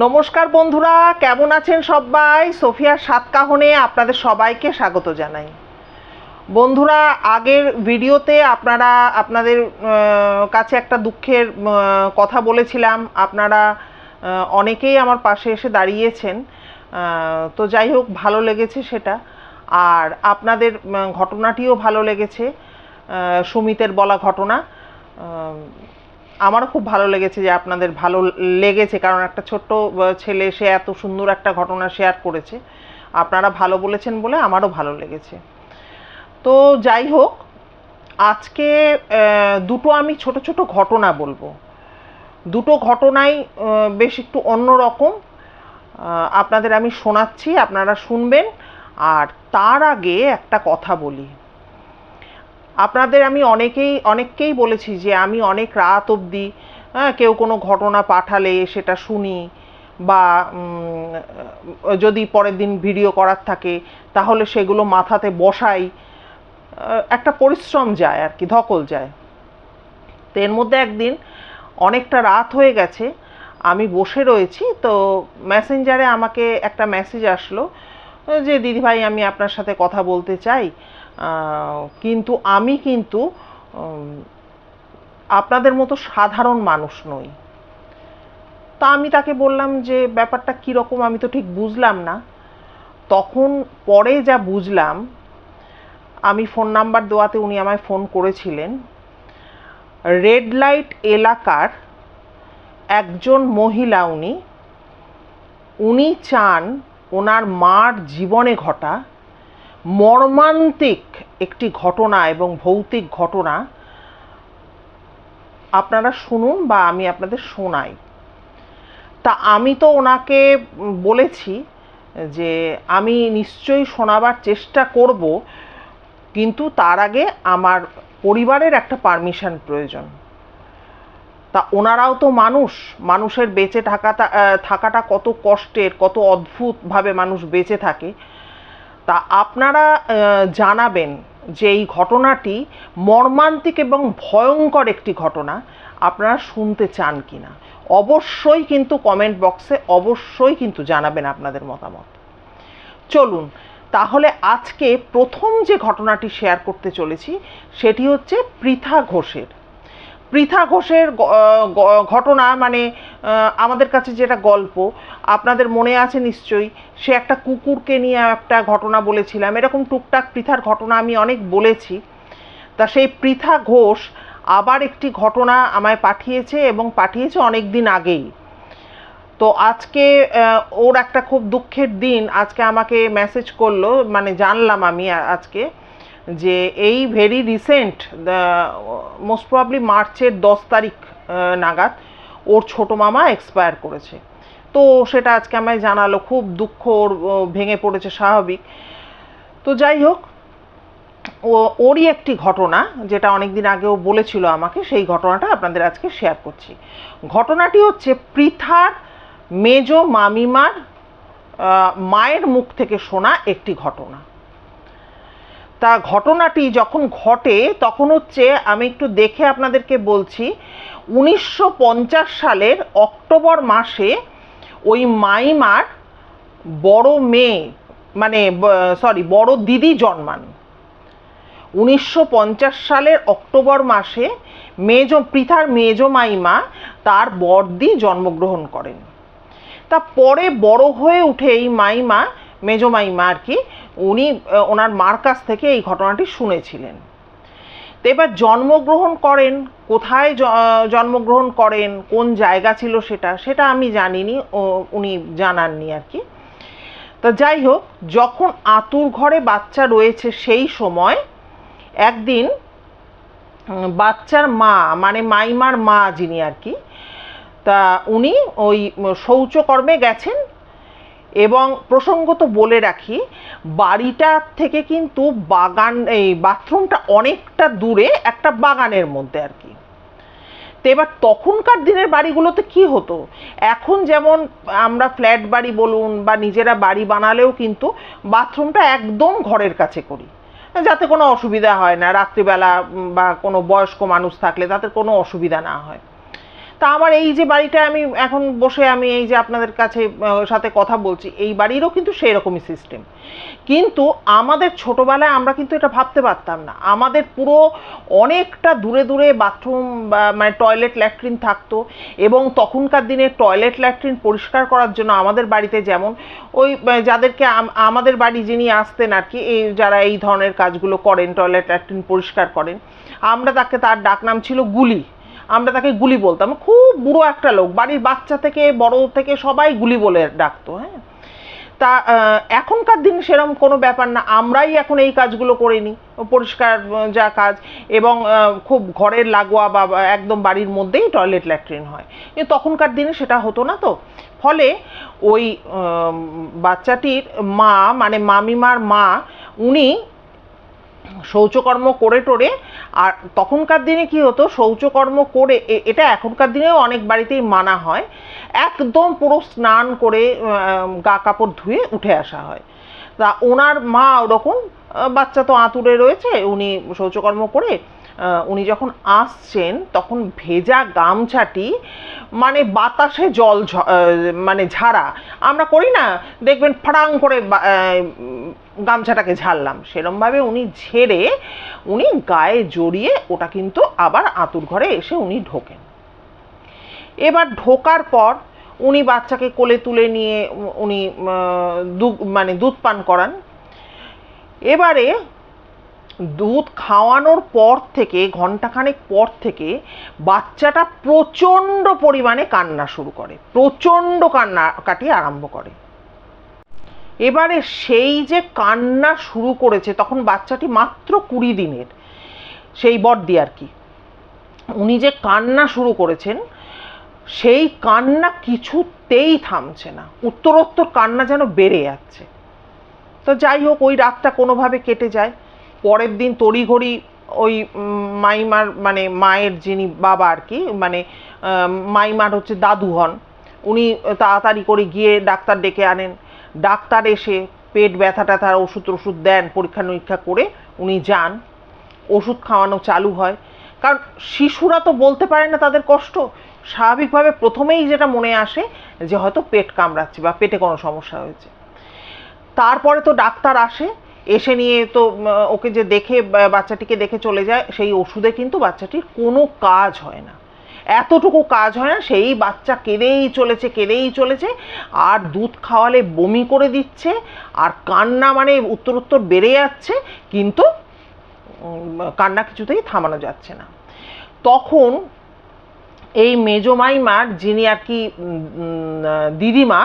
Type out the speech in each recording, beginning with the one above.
নমস্কার বন্ধুরা, কেমন আছেন সবাই? সোফিয়ার সাতকাহনে আপনাদের সবাইকে স্বাগত জানাই। বন্ধুরা, আগের ভিডিওতে আপনারা, আপনাদের কাছে একটা দুঃখের কথা বলেছিলাম। আপনারা অনেকেই আমার পাশে এসে দাঁড়িয়েছেন। তো যাই হোক, ভালো লেগেছে সেটা। আর আপনাদের ঘটনাটিও ভালো লেগেছে সুমিতের বলা ঘটনা। আমারও খুব ভালো লেগেছে যে আপনাদের ভালো লেগেছে, কারণ একটা ছোট্ট ছেলে, সে এত সুন্দর একটা ঘটনা শেয়ার করেছে। আপনারা ভালো বলেছেন বলে আমারও ভালো লেগেছে। তো যাই হোক, আজকে দুটো আমি ছোট ছোট ঘটনা বলব। দুটো ঘটনাই বেশ একটু অন্যরকম আপনাদের আমি শোনাচ্ছি, আপনারা শুনবেন। আর তার আগে একটা কথা বলি। আপনাদের আমি অনেকেই, অনেককেই বলেছি যে আমি অনেক রাত অবধি হ্যাঁ কেউ কোনো ঘটনা পাঠালে সেটা শুনি বা যদি পরের দিন ভিডিও করার থাকে, তাহলে সেগুলো মাথাতে বসাই একটা পরিশ্রম যায় আর কি, ধকল যায়। তো এর মধ্যে একদিন অনেকটা রাত হয়ে গেছে, আমি বসে রয়েছি, তো মেসেঞ্জারে আমাকে একটা মেসেজ আসলো, যে, দিদিভাই, আমি আপনার সাথে কথা বলতে চাই। কিন্তু আমি কিন্তু আপনাদের মতো সাধারণ মানুষ নই। তা আমি তাকে বললাম যে, ব্যাপারটা কীরকম আমি তো ঠিক বুঝলাম না। তখন পরে যা বুঝলাম, আমি ফোন নাম্বার দেওয়াতে উনি আমায় ফোন করেছিলেন, রেড লাইট এলাকার একজন মহিলা উনি উনি চান ওনার মার জীবনে ঘটা মর্মান্তিক একটি ঘটনা এবং ভৌতিক ঘটনা আপনারা শুনুন বা আমি আপনাদের শোনাই। তা আমি তো ওনাকে বলেছি যে আমি নিশ্চয়ই শোনাবার চেষ্টা করব, কিন্তু তার আগে আমার পরিবারের একটা পারমিশন প্রয়োজন। তা ওনারাও তো মানুষ, মানুষের বেঁচে থাকাটা থাকাটা কত কষ্টের, কত অদ্ভুতভাবে মানুষ বেঁচে থাকে। তা আপনারা জানাবেন যে এই ঘটনাটি মর্মান্তিক এবং ভয়ঙ্কর একটি ঘটনা, আপনারা শুনতে চান কিনা। অবশ্যই কিন্তু কমেন্ট বক্সে অবশ্যই কিন্তু জানাবেন আপনাদের মতামত। চলুন, তাহলে আজকে প্রথম যে ঘটনাটি শেয়ার করতে চলেছি, সেটি হচ্ছে পৃথা ঘোষের। পৃথা ঘোষের ঘটনা মানে আমাদের কাছে যেটা গল্প, আপনাদের মনে আছে নিশ্চয়ই, সে একটা কুকুরকে নিয়ে একটা ঘটনা বলেছিলাম। এরকম টুকটাক পৃথার ঘটনা আমি অনেক বলেছি। তা সেই পৃথা ঘোষ আবার একটি ঘটনা আমায় পাঠিয়েছে এবং পাঠিয়েছে অনেক দিন আগেই। তো আজকে ওর একটা খুব দুঃখের দিন। আজকে আমাকে মেসেজ করল মানে জানলাম আমি আজকে। যে এই ভেরি রিসেন্ট মোস্ট প্রবলি মার্চের দশ তারিখ নাগাদ ওর ছোট মামা এক্সপায়ার করেছে। তো সেটা আজকে আমায় জানালো, খুব দুঃখ ওর ভেঙে পড়েছে, স্বাভাবিক। তো যাই হোক, ও, ওরই একটি ঘটনা, যেটা অনেক দিন আগেও বলেছিল আমাকে, সেই ঘটনাটা আপনাদের আজকে শেয়ার করছি। ঘটনাটি হচ্ছে পৃথার মেজ মামিমার মায়ের মুখ থেকে শোনা একটি ঘটনা। তা ঘটনাটি যখন ঘটে, তখন হচ্ছে আমি একটু দেখে আপনাদেরকে বলছি, উনিশশো পঞ্চাশ সালের অক্টোবর মাসে ওই মাইমার বড় মেয়ে মানে সরি বড় দিদি জন্মান। উনিশশো পঞ্চাশ সালের অক্টোবর মাসে মেজ, পৃথার মেজ মাইমা তার বর্দি জন্মগ্রহণ করেন। তা পরে বড় হয়ে উঠে এই মাইমা মেজ মাইমা আর কি, উনি ওনার মার কাছ থেকে এই ঘটনাটি শুনেছিলেন। তো এবার জন্মগ্রহণ করেন, কোথায় জন্মগ্রহণ করেন, কোন জায়গা ছিল সেটা সেটা আমি জানিনি উনি জানাননি আর কি। তা যাই হোক, যখন আতুর ঘরে বাচ্চা রয়েছে সেই সময়, একদিন বাচ্চার মা মানে মাইমার মা যিনি আর কি, তা উনি ওই শৌচকর্মে গেছেন এবং প্রসঙ্গত বলে রাখি, বাড়িটা থেকে কিন্তু বাগান, এই বাথরুমটা অনেকটা দূরে একটা বাগানের মধ্যে আর কি। তো এবার তখনকার দিনের বাড়িগুলোতে কি হতো? এখন যেমন আমরা ফ্ল্যাট বাড়ি বলুন বা নিজেরা বাড়ি বানালেও কিন্তু বাথরুমটা একদম ঘরের কাছে করি। যাতে কোনো অসুবিধা হয় না, রাত্রিবেলা বা কোনো বয়স্ক মানুষ থাকলে তাদের কোনো অসুবিধা না হয়। তা আমার এই যে বাড়িটা আমি এখন বসে আমি এই যে আপনাদের কাছে সাথে কথা বলছি, এই বাড়িরও কিন্তু সেই রকমই সিস্টেম কিন্তু আমাদের ছোটবেলায় আমরা কিন্তু এটা ভাবতে পারতাম না। আমাদের পুরো অনেকটা দূরে দূরে বাথরুম মানে টয়লেট ল্যাট্রিন থাকতো এবং তখনকার দিনে টয়লেট ল্যাট্রিন পরিষ্কার করার জন্য আমাদের বাড়িতে যেমন ওই যাদেরকে আমাদের বাড়ি যিনি আসতেন আর কি, এই যারা এই ধরনের কাজগুলো করেন টয়লেট ল্যাট্রিন পরিষ্কার করেন, আমরা তাকে তার ডাকনাম ছিল গুলি। আমরা তাকে গুলি বলতাম। খুব বুড়ো একটা লোক, বাড়ির বাচ্চা থেকে, বড় থেকে সবাই গুলি বলে ডাকতো হ্যাঁ। তা এখনকার দিন সেরকম কোনো ব্যাপার না, আমরাই এখন এই কাজগুলো করে নিই, পরিষ্কার যা কাজ। এবং খুব ঘরের লাগোয়া বা বা, একদম বাড়ির মধ্যেই টয়লেট ল্যাট্রিন হয়। কিন্তু তখনকার দিনে সেটা হতো না তো। ফলে ওই বাচ্চাটির মা মানে মামিমার মা, উনি শৌচকর্ম করে টোরে, আর তখনকার দিনে কি হতো, শৌচকর্ম করে এটা এখনকার দিনেও অনেক বাড়িতেই মানা হয়, একদম পুরো স্নান করে গা কাপড় ধুয়ে উঠে আসা হয়। তা ওনার মা ওরকম বাচ্চা তো আঁতুড়ে রয়েছে, উনি শৌচকর্ম করে উনি যখন আসছেন, তখন ভেজা গামছাটি মানে বাতাসে জল মানে ঝাড়া। আমরা করি না, দেখবেন ফাড়াং করে গামছাটাকে ঝাড়লাম। সেরমভাবে উনি ঝেড়ে, উনি গায়ে জড়িয়ে ওটা কিন্তু আবার আঁতুর ঘরে এসে উনি ঢোকেন। এবার ঢোকার পর উনি বাচ্চাকে কোলে তুলে নিয়ে উনি মানে দুধ পান করান। এবারে দুধ খাওয়ানোর পর থেকে ঘন্টাখানেক পর থেকে বাচ্চাটা প্রচণ্ড পরিমাণে কান্না শুরু করে। প্রচণ্ড কান্নাকাটি আরম্ভ করে। এবারে সেই যে কান্না শুরু করেছে, তখন বাচ্চাটি মাত্র কুড়ি দিনের। সেই বড়দি আর কি। উনি যে কান্না শুরু করেছেন, সেই কান্না কিছুতেই থামছে না। উত্তরোত্তর কান্না যেন বেড়ে যাচ্ছে। তো যাই হোক, ওই রাতটা কোনোভাবে কেটে যায়। পরের দিন তড়িঘড়ি ওই মাইমার মানে মায়ের যিনি বাবা আর কি মানে মাইমার হচ্ছে দাদু হন। উনি তাড়াতাড়ি করে গিয়ে ডাক্তার ডেকে আনেন। ডাক্তার এসে পেট ব্যথা ট্যাথার ওষুধ ওষুধ দেন, পরীক্ষা নিরীক্ষা করে উনি যান। ওষুধ খাওয়ানো চালু হয়। কারণ শিশুরা তো বলতে পারে না তাদের কষ্ট। স্বাভাবিকভাবে প্রথমেই যেটা মনে আসে যে হয়তো পেট কামড়াচ্ছে বা পেটে কোনো সমস্যা হয়েছে। তারপরে তো ডাক্তার আসে, এসে নিয়ে তো ওকে যে দেখে বাচ্চাটিকে দেখে চলে যায়, সেই ওষুধে কিন্তু বাচ্চাটির কোনো কাজ হয় না। এতটুকু কাজ হয় না, সেই বাচ্চা কেঁদেই চলেছে কেঁদেই চলেছে। আর দুধ খাওয়ালে বমি করে দিচ্ছে, আর কান্না মানে উত্তর উত্তর বেড়ে যাচ্ছে, কিন্তু কান্না কিছুতেই থামানো যাচ্ছে না। তখন এই মেজমাইমার যিনি আর কি দিদিমা,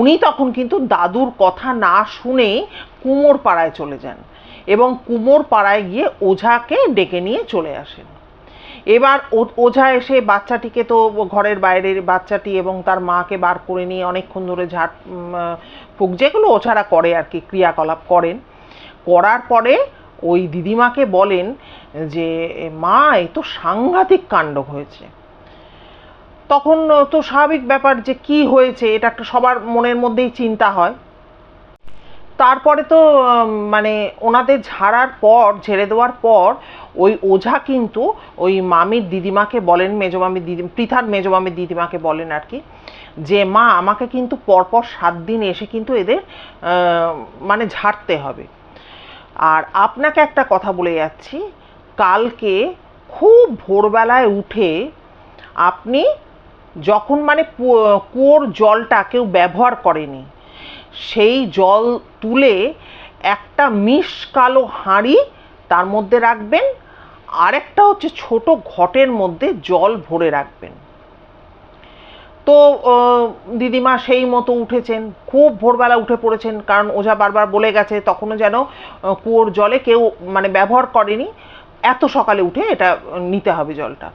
উনি তখন কিন্তু দাদুর কথা না শুনে কুমোর পাড়ায় চলে যান এবং কুমোর পাড়ায় গিয়ে ওঝাকে ডেকে নিয়ে চলে আসেন। এবার ওঝা এসে বাচ্চাটিকে তো ঘরের বাইরের বাচ্চাটি এবং তার মাকে বার করে নিয়ে অনেকক্ষণ ধরে ঝাড় ফুক, যেগুলো ওঝারা করে আর কি, ক্রিয়াকলাপ করেন। করার পরে ওই দিদিমাকে বলেন যে, মা, এ তো সাংঘাতিক কাণ্ড হয়েছে। তখন তো স্বাভাবিক ব্যাপার যে কি হয়েছে, এটা একটা সবার মনের মধ্যেই চিন্তা হয়। তারপরে তো মানে ওনাদের ঝাড়ার পর, ঝেড়ে দেওয়ার পর, ওই ওঝা কিন্তু ওই মামির দিদিমাকে বলেন মেজমামির দিদি পৃথার মেজমামির দিদিমাকে বলেন আর কি, যে মা, আমাকে কিন্তু পরপর সাত দিন এসে কিন্তু এদের মানে ঝাড়তে হবে। আর আপনাকে একটা কথা বলে যাচ্ছি, কালকে খুব ভোরবেলায় উঠে আপনি যখন মানে কুয়োর জলটা কেউ ব্যবহার করেনি সেই জল তুলে একটা মিশ কালো হাঁড়ি তার মধ্যে রাখবেন। আরেকটা হচ্ছে ছোট ঘটের মধ্যে জল ভরে রাখবেন। তো দিদিমা সেই মতো উঠেছেন। খুব ভোরবেলা উঠে পড়েছেন কারণ ওঝা বারবার বলে গেছে তখনও যেন কুয়োর জলে কেউ মানে ব্যবহার করেনি। এত সকালে উঠে এটা নিতে হবে জলটা।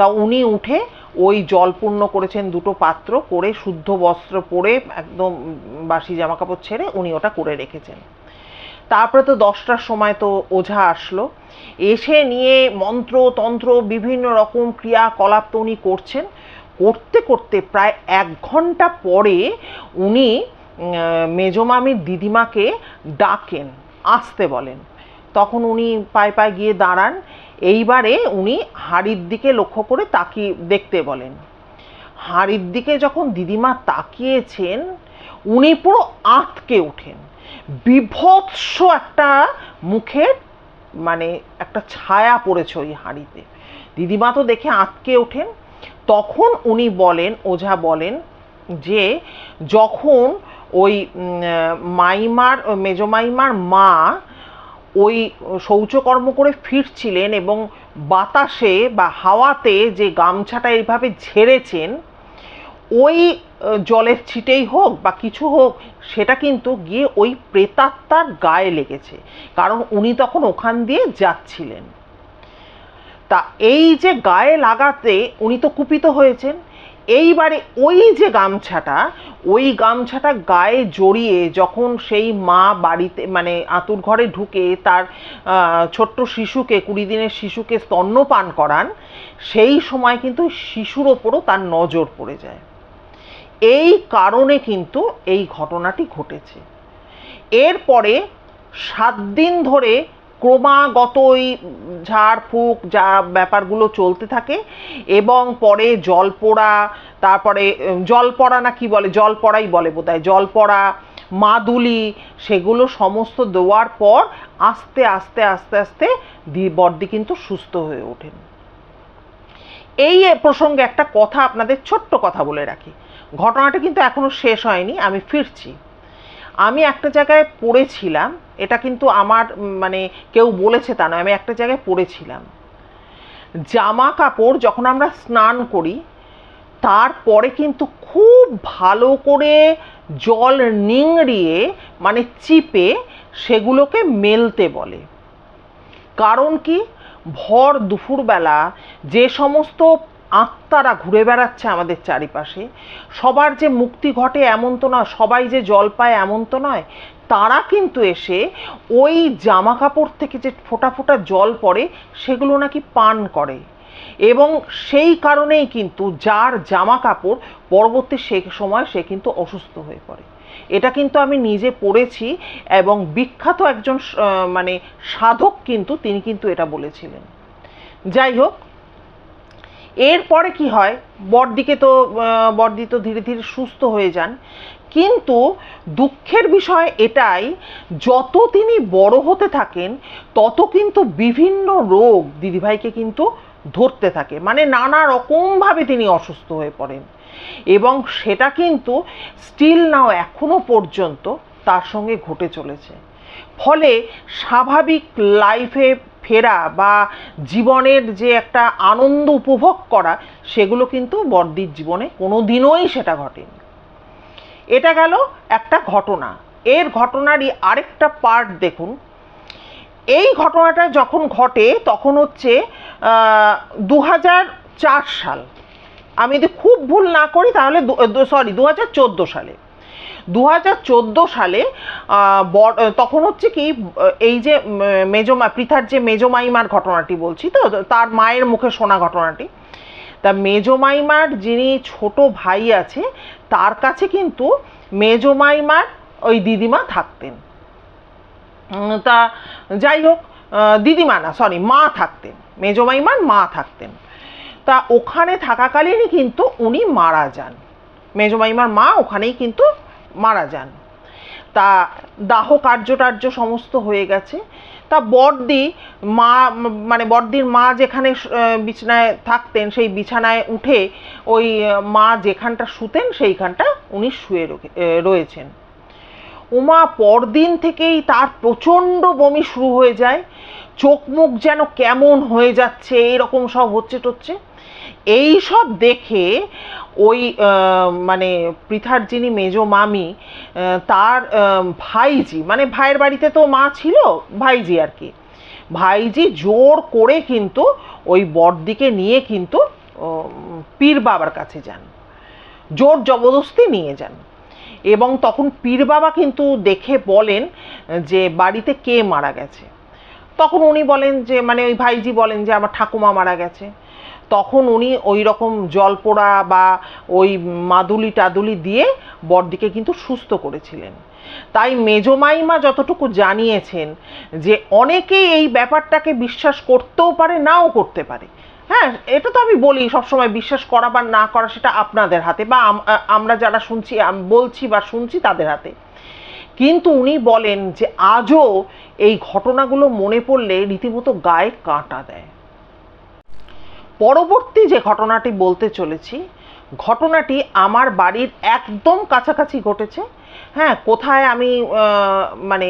তা উনি উঠে ওই জল পূর্ণ করেছেন দুটো পাত্র করে, শুদ্ধ বস্ত্র পরে একদম বাসি জামা কাপড় ছেড়ে উনি ওটা করে রেখেছেন। তারপরে তো দশটার সময় তো ওঝা আসলো। এসে নিয়ে মন্ত্র, তন্ত্র, বিভিন্ন রকম ক্রিয়াকলাপ তো উনি করছেন। করতে করতে প্রায় এক ঘণ্টা পরে উনি মেজমামির দিদিমাকে ডাকেন, আসতে বলেন। তখন উনি পায়ে পায়ে গিয়ে দাঁড়ান। এইবারে উনি হাড়ির দিকে লক্ষ্য করে তাকিয়ে দেখতে বলেন। হাঁড়ির দিকে যখন দিদিমা তাকিয়েছেন, উনি পুরো আঁতকে ওঠেন। বিভৎস একটা মুখের মানে একটা ছায়া পড়েছে ওই হাঁড়িতে। দিদিমা তো দেখে আঁতকে ওঠেন। তখন উনি বলেন, ওঝা বলেন যে, যখন ওই মাইমার মেজমাইমার মা ওই শৌচকর্ম করে ফিরছিলেন এবং বাতাসে বা হাওয়াতে যে গামছাটা এইভাবে ঝেড়েছেন, ওই জলের ছিটেই হোক বা কিছু হোক, সেটা কিন্তু গিয়ে ওই প্রেতাত্মার গায়ে লেগেছে। কারণ উনি তখন ওখান দিয়ে যাচ্ছিলেন। তা এই যে গায়ে লাগাতে উনি তো কুপিত হয়েছেন। এইবারে ওই যে গামছাটা, ওই গামছাটা গায়ে জড়িয়ে যখন সেই মা বাড়িতে মানে আতুর ঘরে ঢুকে তার ছোট্ট শিশুকে, কুড়ি দিনের শিশুকে স্তন্যপান করান, সেই সময় কিন্তু শিশুর ওপরও তার নজর পড়ে যায়। এই কারণে কিন্তু এই ঘটনাটি ঘটেছে। এরপরে সাত দিন ধরে ক্রমাগত ওই ঝাড়ফুঁক যা ব্যাপারগুলো চলতে থাকে এবং পরে জল পোড়া, তারপরে জল পড়া না কি বলে, জল পড়াই বলে বোধহয়, জল পড়া, মাদুলি সেগুলো সমস্ত দেওয়ার পর আস্তে আস্তে আস্তে আস্তে বর্দি কিন্তু সুস্থ হয়ে ওঠেন। এই প্রসঙ্গে একটা কথা আপনাদের ছোট্ট কথা বলে রাখি। ঘটনাটা কিন্তু এখনও শেষ হয়নি, আমি ফিরছি। আমি একটা জায়গায় পড়েছিলাম এটা কিন্তু আমার মানে কেউ বলেছে তা নয়, আমি একটা জায়গায় পড়েছিলাম। জামা কাপড় যখন আমরা স্নান করি, তারপরে কিন্তু খুব ভালো করে জল নিংড়িয়ে মানে চিপে সেগুলোকে মেলতে বলে। কারণ কি? ভর দুপুরবেলা যে সমস্ত আত্মারা ঘুরে বেড়াচ্ছে আমাদের চারিপাশে, সবার যে মুক্তি ঘটে এমন তো নয়, সবাই যে জল পায় এমন তো নয় তারা কিন্তু এসে ওই জামা কাপড় থেকে যে ফোটা ফোটা জল পড়ে, সেগুলো নাকি পান করে। এবং সেই কারণেই কিন্তু যার জামা কাপড় পরবর্তী সে সময় সে কিন্তু অসুস্থ হয়ে পড়ে। এটা কিন্তু আমি নিজে পড়েছি এবং বিখ্যাত একজন মানে সাধক কিন্তু তিনি কিন্তু এটা বলেছিলেন। যাই হোক, এরপরে কি হয়? বড়দিকে তো বড়দি তো ধীরে ধীরে সুস্থ হয়ে যান। কিন্তু দুঃখের বিষয় এটাই, যত তিনি বড় হতে থাকেন, তত কিন্তু বিভিন্ন রোগ দিদিভাইকে কিন্তু ধরতে থাকে। মানে নানা রকমভাবে তিনি অসুস্থ হয়ে পড়েন। এবং সেটা কিন্তু স্টিল নাও এখনও পর্যন্ত তার সঙ্গে ঘটে চলেছে। ফলে স্বাভাবিক লাইফে ফেরা বা জীবনের যে একটা আনন্দ উপভোগ করা, সেগুলো কিন্তু বর্দির জীবনে কোনো দিনই সেটা ঘটেনি। এটা গেল একটা ঘটনা। এর ঘটনারই আরেকটা পার্ট দেখুন। এই ঘটনাটা যখন ঘটে, তখন হচ্ছে দু সাল। আমি যদি খুব ভুল না করি, তাহলে সরি দু হাজার চোদ্দ সালে। দু হাজার চোদ্দ সালে তখন হচ্ছে কি, এই যে মেজমা, পৃথার যে মেজমাইমার ঘটনাটি বলছি তো, তার মায়ের মুখে শোনা ঘটনাটি। তা মেজমাইমার যিনি ছোট ভাই আছে, তার কাছে কিন্তু মেজমাইমার ওই দিদিমা থাকতেন। তা যাই হোক দিদিমা না সরি মা থাকতেন। মেজমাইমার মা থাকতেন। তা ওখানে থাকাকালীনই কিন্তু উনি মারা যান। মেজমাইমার মা ওখানেই কিন্তু মারা যান। তা দাহ কার্য টার্য সমস্ত হয়ে গেছে। তা বড়দি মা মানে বড়দির মা যেখানে বিছানায় থাকতেন, সেই বিছানায় উঠে ওই মা যেখানটা শুতেন, সেইখানটা উনি শুয়ে রয়েছেন। উমা পরদিন থেকেই তার প্রচণ্ড বমি শুরু হয়ে যায়। চোখ মুখ যেন কেমন হয়ে যাচ্ছে, এরকম সব হচ্ছে টচ্ছে এই সব দেখে ওই মানে পৃথার যিনি মেজ মামি তার ভাইজি মানে ভাইয়ের বাড়িতে তো মা ছিল, ভাইজি আর কি, ভাইজি জোর করে কিন্তু ওই বড়দিকে নিয়ে কিন্তু পীর বাবার কাছে যান, জোর জবরদস্তি নিয়ে যান। এবং তখন পীর বাবা কিন্তু দেখে বলেন যে বাড়িতে কে মারা গেছে। তখন উনি বলেন যে মানে ওই ভাইজি বলেন যে, আমার ঠাকুমা মারা গেছে। তখন উনি ওই রকম জল পোড়া বা ওই মাদুলি টাদুলি দিয়ে বড়দিকে কিন্তু সুস্থ করেছিলেন। তাই মেজমাইমা যতটুকু জানিয়েছেন যে অনেকেই এই ব্যাপারটাকে বিশ্বাস করতেও পারে, নাও করতে পারে। হ্যাঁ এটা তো আমি বলি, সবসময় বিশ্বাস করা বা না করা সেটা আপনাদের হাতে বা আমরা যারা শুনছি বলছি বা শুনছি তাদের হাতে। কিন্তু উনি বলেন যে আজও এই ঘটনাগুলো মনে পড়লে রীতিমতো গায়ে কাঁটা দেয়। পরবর্তী যে ঘটনাটি বলতে চলেছি, ঘটনাটি আমার বাড়ির একদম কাছাকাছি ঘটেছে। হ্যাঁ কোথায় আমি মানে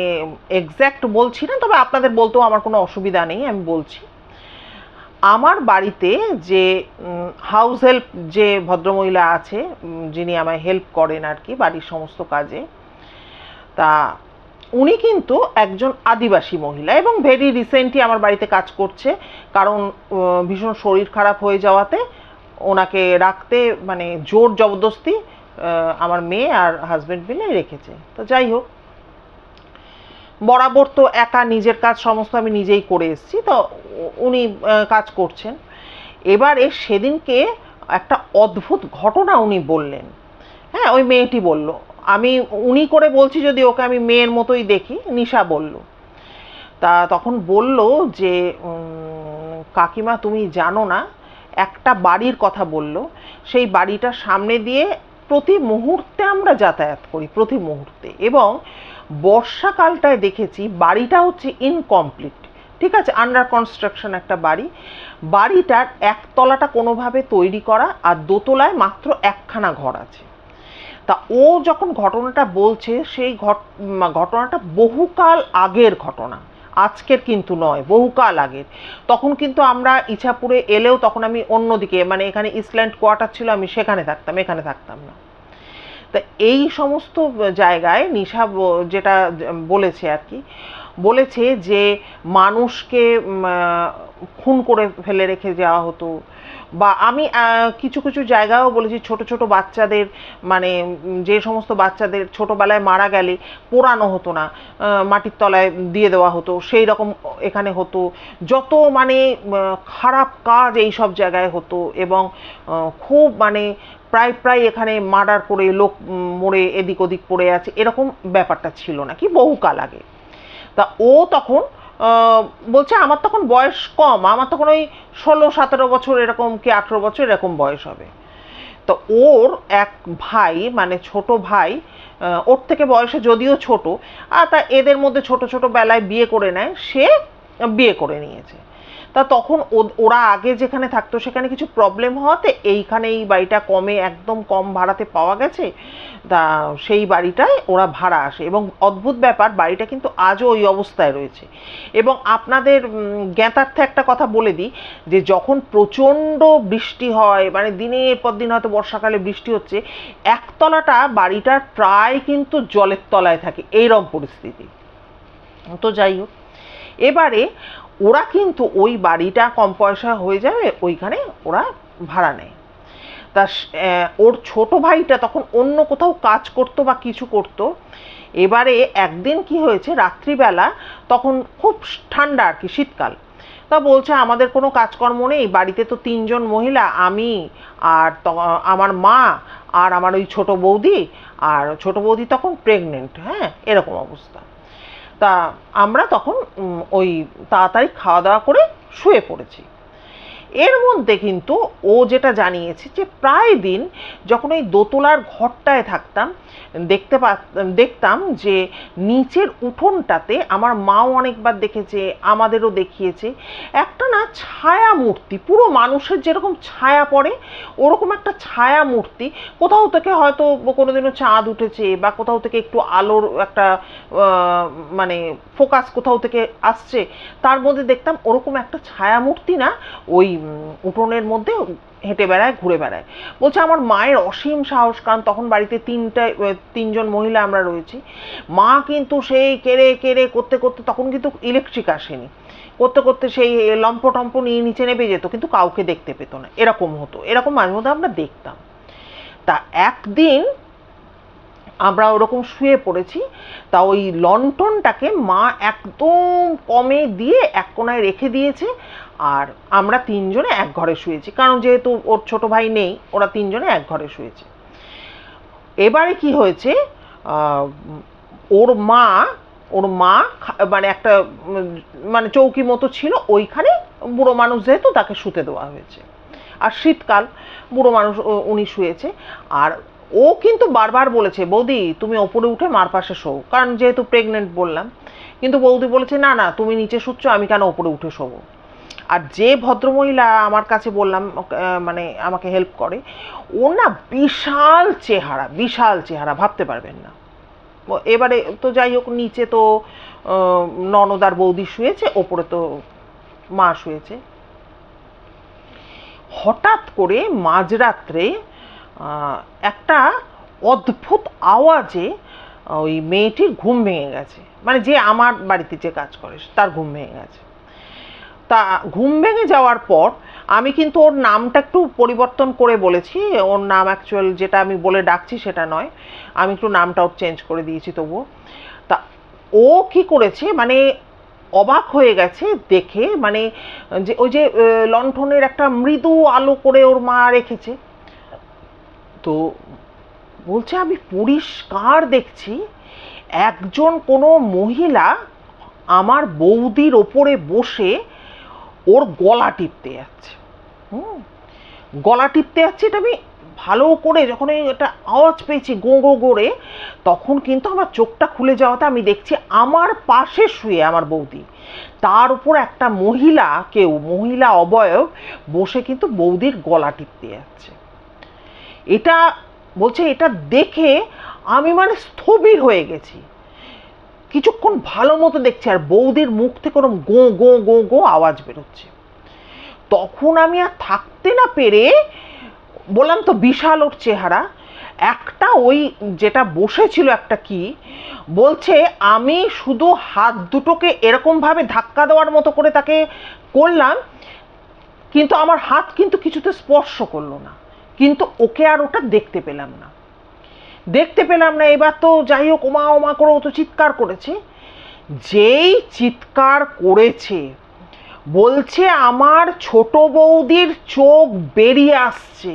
এক্স্যাক্ট বলছি না, তবে আপনাদের বলতেও আমার কোনো অসুবিধা নেই, আমি বলছি। আমার বাড়িতে যে হাউস হেল্প যে ভদ্রমহিলা আছে যিনি আমায় হেল্প করেন আর কি বাড়ির সমস্ত কাজে, তা উনি কিন্তু একজন আদিবাসী মহিলা এবং ভেরি রিসেন্টলি আমার বাড়িতে কাজ করছে, কারণ ভীষণ শরীর খারাপ হয়ে যাওয়াতে ওনাকে রাখতে মানে জোর জবরদস্তি আমার মেয়ে আর হাজবেন্ড মিলে রেখেছে। তো যাই হোক, বরাবর তো একা নিজের কাজ সমস্ত আমি নিজেই করে এসেছি, তো উনি কাজ করছেন। এবারে সেদিনকে একটা অদ্ভুত ঘটনা উনি বললেন। হ্যাঁ ওই মেয়েটি বলল আমি, উনি করে বলছি যদি ওকে আমি মেয়ের মতোই দেখি, নিশা বলল। তা তখন বলল যে কাকিমা তুমি জানো না, একটা বাড়ির কথা বলল। সেই বাড়িটার সামনে দিয়ে প্রতি মুহূর্তে আমরা যাতায়াত করি, প্রতি মুহূর্তে। এবং বর্ষাকালটায় দেখেছি, বাড়িটা হচ্ছে ইনকমপ্লিট ঠিক আছে আন্ডার কনস্ট্রাকশন একটা বাড়ি। বাড়িটার একতলাটা কোনোভাবে তৈরি করা আর দোতলায় মাত্র একখানা ঘর আছে। তা ও যখন ঘটনাটা বলছে, সেই ঘট- ঘটনাটা বহুকাল আগের ঘটনা। আজকের কিন্তু নয়, বহুকাল আগের। তখন কিন্তু আমরা ইছাপুরে এলেও তখন আমি অন্যদিকে মানে এখানে ইসল্যান্ড কোয়ার্টার ছিল, আমি সেখানে থাকতাম, এখানে থাকতাম না। তা এই সমস্ত জায়গায় নিশা যেটা বলেছে আর কি বলেছে যে মানুষকে খুন করে ফেলে রেখে যাওয়া হতো। বা আমি কিছু কিছু জায়গায়ও বলেছি, ছোট ছোট বাচ্চাদের মানে যে সমস্ত বাচ্চাদের ছোটবেলায় মারা গেলে পোড়ানো হতো না মাটির তলায় দিয়ে দেওয়া হতো, সেই রকম এখানে হতো। যত মানে খারাপ কাজ এই সব জায়গায় হতো এবং খুব মানে প্রায় প্রায় এখানে মার্ডার করে লোক মরে এদিক ওদিক পড়ে আছে, এরকম ব্যাপারটা ছিল নাকি বহুকাল আগে। তা ও তখন বলছে আমার তখন বয়স কম, আমার তখন ওই ষোলো, সতেরো বছর এরকম কি আঠেরো বছর এরকম বয়স হবে। তো ওর এক ভাই মানে ছোট ভাই ওর থেকে বয়সে যদিও ছোট, আর তা এদের মধ্যে ছোট ছোট বেলায় বিয়ে করে নেয়, সে বিয়ে করে নিয়েছে। তা তখন ওরা আগে যেখানে থাকতো সেখানে কিছু প্রবলেম হওয়াতে এইখানে এই বাড়িটা কমে, একদম কম ভাড়াতে পাওয়া গেছে। তা সেই বাড়িটায় ওরা ভাড়া আসে এবং অদ্ভুত ব্যাপার, বাড়িটা কিন্তু আজও ওই অবস্থায় রয়েছে। এবং আপনাদের জ্ঞাতার্থে একটা কথা বলে দিই, যে যখন প্রচণ্ড বৃষ্টি হয় মানে দিনের পর দিন হয়তো বর্ষাকালে বৃষ্টি হচ্ছে, একতলাটা বাড়িটার প্রায় কিন্তু জলের তলায় থাকে এইরকম পরিস্থিতি। তো যাই হোক, এবারে ওরা কিন্তু ওই বাড়িটা কম পয়সা হয়ে যাবে, ওইখানে ওরা ভাড়া নেয়। তা ওর ছোট ভাইটা তখন অন্য কোথাও কাজ করতো বা কিছু করতো। এবারে একদিন কি হয়েছে, রাত্রিবেলা তখন খুব ঠান্ডা আর কি শীতকাল। তা বলছে, আমাদের কোনো কাজকর্ম নেই, বাড়িতে তো তিনজন মহিলা, আমি আর আমার মা আর আমার ওই ছোট বৌদি, আর ছোট বৌদি তখন প্রেগনেন্ট হ্যাঁ এরকম অবস্থা। তা আমরা তখন ওই তাড়াতাড়ি খাওয়া দাওয়া করে শুয়ে পড়েছি। এর মধ্যে কিন্তু ও যেটা জানিয়েছে যে প্রায় দিন যখন ওই দোতলার ঘরটায় থাকতাম, দেখতে দেখতাম যে নিচের উঠোনটাতে আমার মাও অনেকবার দেখেছে, আমাদেরও দেখিয়েছে, একটা না ছায়া মূর্তি পুরো মানুষের যেরকম ছায়া পড়ে, ওরকম একটা ছায়া মূর্তি কোথাও থেকে হয়তো কোনোদিনও চাঁদ উঠেছে বা কোথাও থেকে একটু আলোর একটা মানে ফোকাস কোথাও থেকে আসছে, তার মধ্যে দেখতাম ওরকম একটা ছায়া মূর্তি না ওই উঠোনের মধ্যে হেঁটে বেড়ায়, ঘুরে বেড়ায়। বলছে, আমার মায়ের অসীম সাহস, কারণ তখন বাড়িতে তিনটা তিনজন মহিলা আমরা রয়েছি। মা কিন্তু সেই কেড়ে কেড়ে করতে করতে তখন কিন্তু ইলেকট্রিক আসেনি। করতে করতে সেই লম্প টম্প নিয়ে নিচে নেমে যেত, কিন্তু কাউকে দেখতে পেতো না। এরকম হতো। এরকম মাঝে মধ্যে আমরা দেখতাম। তা একদিন আমরা ওরকম শুয়ে পড়েছি, তা ওই লন্ঠনটাকে মা একদম কমে দিয়ে এক কোনায় রেখে দিয়েছে। আর আমরা তিনজনে এক ঘরে শুয়েছি। কারণ যেহেতু ওর ছোট ভাই নেই, ওরা তিনজনে এক ঘরে শুয়েছে। এবারে কি হয়েছে ওর মা ওর মা মানে একটা মানে চৌকি মতো ছিল, ওইখানে বুড়ো মানুষ যেহেতু তাকে শুতে দেওয়া হয়েছে। আর শীতকাল, বুড়ো মানুষ উনি শুয়েছে। আর ও কিন্তু বারবার বলেছে, বৌদি, তুমি ওপরে উঠে মার পাশে শোও। কারণ যেহেতু প্রেগনেন্ট বললাম, কিন্তু বৌদি বলেছে, না না, তুমি নিচে শুচ্ছ, আমি কেন ওপরে উঠে শোবো? আর যে ভদ্রমহিলা আমার কাছে বললাম মানে আমাকে হেল্প করে, ওর না বিশাল চেহারা বিশাল চেহারা, ভাবতে পারবেন না। এবারে তো যাই হোক, নিচে তো ননদার বৌদি শুয়েছে, ওপরে তো মা শুয়েছে। হঠাৎ করে মাঝরাত্রে একটা অদ্ভুত আওয়াজে ওই মেয়েটির ঘুম ভেঙে গেছে। মানে যে আমার বাড়িতে যে কাজ করে, তার ঘুম ভেঙে গেছে। তা ঘুম ভেঙে যাওয়ার পর আমি কিন্তু ওর নামটা একটু পরিবর্তন করে বলেছি। ওর নাম অ্যাকচুয়াল যেটা আমি বলে ডাকছি সেটা নয়। আমি একটু নামটা ওর চেঞ্জ করে দিয়েছি তবুও। তা ও কি করেছে মানে অবাক হয়ে গেছে দেখে মানে যে ওই যে লণ্ঠনের একটা মৃদু আলো করে ওর মা রেখেছে। তো বলছে, আমি পরিষ্কার দেখছি, একজন কোনো মহিলা আমার বৌদির ওপরে বসে ওর গলা টিপতে যাচ্ছে। হুম? গলা টিপতে যাচ্ছে এটা আমি ভালো করে যখন একটা আওয়াজ পেয়েছি গো গো করে, তখন কিন্তু আমার চোখটা খুলে যাওয়াতে আমি দেখছি আমার পাশে শুয়ে আমার বৌদি। তার উপর একটা মহিলা কেউ, মহিলা অবয়ব বসে কিন্তু বৌদির গলা টিপতে যাচ্ছে। এটা বলছে এটা দেখে আমি মানে স্থবির হয়ে গেছি। কিছুক্ষণ ভালো মতো দেখছি, আর বৌদির মুখ থেকে ওরকম গো গো গো গো আওয়াজ বেরোচ্ছে। তখন আমি আর থাকতে না পেরে বললাম তো বিশাল ওর চেহারা। একটা ওই যেটা বসেছিল একটা কি, বলছে, আমি শুধু হাত দুটোকে এরকমভাবে ধাক্কা দেওয়ার মতো করে তাকে করলাম, কিন্তু আমার হাত কিন্তু কিছুতে স্পর্শ করল না। কিন্তু ওকে আর ওটা দেখতে পেলাম না। দেখতে পেলাম না, এবার তো যাই হোক, ওমা ওমা করে ও তো চিৎকার করেছে। যেই চিৎকার করেছে, বলছে আমার ছোট বৌদির চোখ বেরিয়ে আসছে।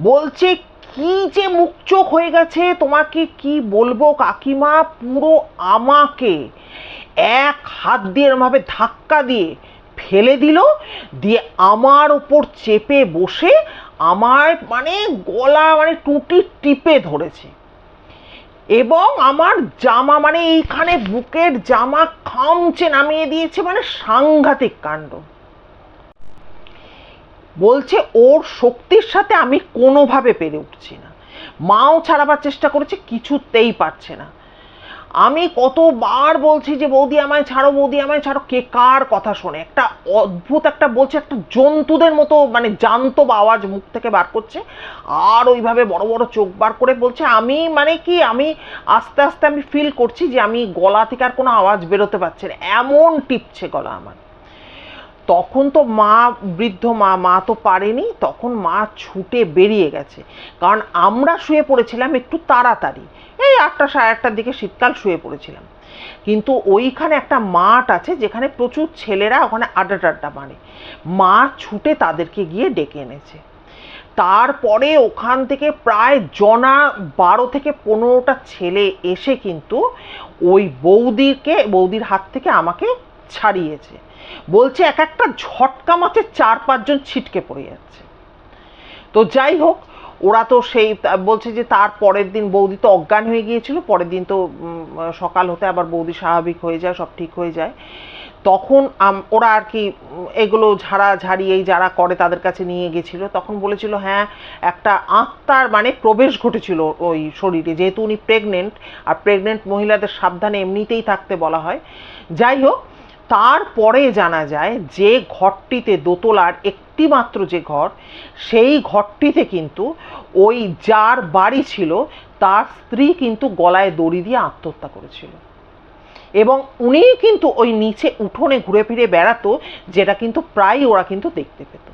বলছে, কি যে মুখ চোখ হয়ে গেছে, তোমাকে কি বলব কাকিমা? পুরো আমাকে এক হাত দিয়ে এরমভাবে ধাক্কা দিয়ে ফেলে দিল, দিয়ে আমার উপর চেপে বসে আমার মানে গলা মানে টুটি টিপে ধরেছে। এবং আমার জামা মানে এইখানে বুকের জামা খামচে নামিয়ে দিয়েছে মানে সাংঘাতিক কাণ্ড। বলছে, ওর শক্তির সাথে আমি কোনোভাবে পেরে উঠছি না। মাও ছাড়াবার চেষ্টা করেছে, কিছুতেই পারছে না। আমি কতবার বলছি যে, বৌদি আমায় ছাড়ো, বৌদি আমায় ছাড়ো। কে কার কথা শোনে? একটা অদ্ভুত একটা বলছে, একটা জন্তুদের মতো মানে জানতো বা আওয়াজ মুখ থেকে বার করছে। আর ওইভাবে বড় বড় চোখ বার করে বলছে। আমি মানে কি, আমি আস্তে আস্তে আমি ফিল করছি যে, আমি গলা থেকে আর কোনো আওয়াজ বেরোতে পারছে না। এমন টিপছে গলা আমার। তখন তো মা বৃদ্ধ, মা মা তো পারেনি। তখন মা ছুটে বেরিয়ে গেছে। কারণ আমরা শুয়ে পড়েছিলাম একটু তাড়াতাড়ি। এই আটটা সাড়ে আটটার দিকে শীতকাল শুয়ে পড়েছিলাম। কিন্তু ওইখানে একটা মাঠ আছে যেখানে প্রচুর ছেলেরা ওখানে আড্ডা টাড্ডা মারে। মা ছুটে তাদেরকে গিয়ে ডেকে এনেছে। তারপরে ওখান থেকে প্রায় জনা বারো থেকে পনেরোটা ছেলে এসে কিন্তু ওই বৌদিকে, বৌদির হাত থেকে আমাকে ছাড়িয়েছে। বলছে, এক একটা ঝটকা মাছে চার পাঁচজন ছিটকে পড়ে যাচ্ছে। তো যাই হোক ওরা তো সেই, বলছে যে তার পরের দিন বৌদি তো অজ্ঞান হয়ে গিয়েছিল, পরের দিন তো সকাল হতে আবার বৌদি স্বাভাবিক হয়ে যায়, সব ঠিক হয়ে যায়। তখন ওরা আর কি এগুলো ঝাড়া ঝাড়ি এই যারা করে তাদের কাছে নিয়ে গেছিল। তখন বলেছিল হ্যাঁ একটা আত্মার মানে প্রবেশ ঘটেছিল ওই শরীরে, যেহেতু উনি প্রেগনেন্ট আর প্রেগনেন্ট মহিলাদের সাবধানে এমনিতেই থাকতে বলা হয়। যাই হোক তারপরে জানা যায় যে ঘরটিতে দোতলার একটি মাত্র যে ঘর, সেই ঘরটিতে কিন্তু ওই যার বাড়ি ছিল, তার স্ত্রী কিন্তু গলায় দড়ি দিয়ে আত্মহত্যা করেছিল। এবং উনি কিন্তু ওই নিচে উঠোনে ঘুরে ফিরে বেড়াতো, যেটা কিন্তু প্রায় ওরা কিন্তু দেখতে পেত।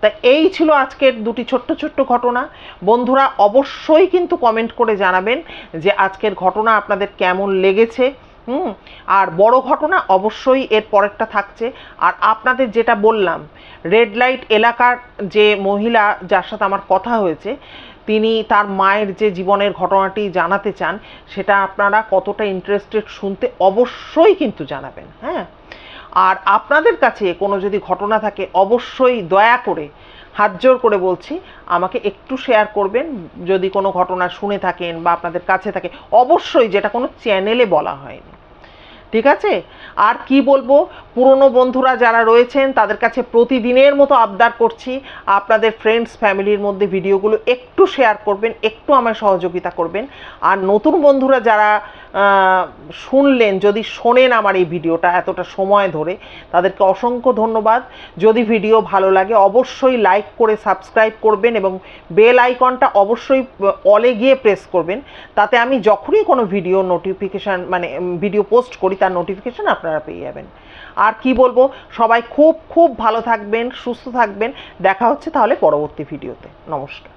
তা এই ছিল আজকের দুটি ছোট্ট ছোট্ট ঘটনা। বন্ধুরা, অবশ্যই কিন্তু কমেন্ট করে জানাবেন যে আজকের ঘটনা আপনাদের কেমন লেগেছে। হুম, আর বড় ঘটনা অবশ্যই এর পরেরটা থাকছে। আর আপনাদের যেটা বললাম রেড লাইট এলাকার যে মহিলা যার সাথে আমার কথা হয়েছে, তিনি তার মায়ের যে জীবনের ঘটনাটি জানাতে চান, সেটা আপনারা কতটা ইন্টারেস্টেড শুনতে অবশ্যই কিন্তু জানাবেন হ্যাঁ? আর আপনাদের কাছে কোনো যদি ঘটনা থাকে, অবশ্যই দয়া করে হাত জোর করে বলছি, আমাকে একটু শেয়ার করবেন, যদি কোনো ঘটনা শুনে থাকেন বা আপনাদের কাছে থাকে। অবশ্যই যেটা কোনো চ্যানেলে বলা হয়নি। ঠিক আছে? আর কি বলব? পুরনো বন্ধুরা যারা রয়েছেন, তাদের কাছে প্রতিদিনের মতো আবদার করছি, আপনাদের ফ্রেন্ডস ফ্যামিলির মধ্যে ভিডিওগুলো একটু শেয়ার করবেন, একটু আমার সহযোগিতা করবেন। আর নতুন বন্ধুরা যারা শুনলেন, যদি শোনেন আমার এই ভিডিওটা এতটা সময় ধরে, তাদেরকে অসংখ্য ধন্যবাদ। যদি ভিডিও ভালো লাগে, অবশ্যই লাইক করে সাবস্ক্রাইব করবেন এবং বেল আইকনটা অবশ্যই অলে গিয়ে প্রেস করবেন। তাতে আমি যখনই কোনো ভিডিও নোটিফিকেশান মানে ভিডিও পোস্ট করি তার নোটিফিকেশান আপনারা পেয়ে যাবেন। আর কি বলব, সবাই খুব খুব ভালো থাকবেন, সুস্থ থাকবেন। দেখা হচ্ছে তাহলে পরবর্তী ভিডিওতে নমস্কার।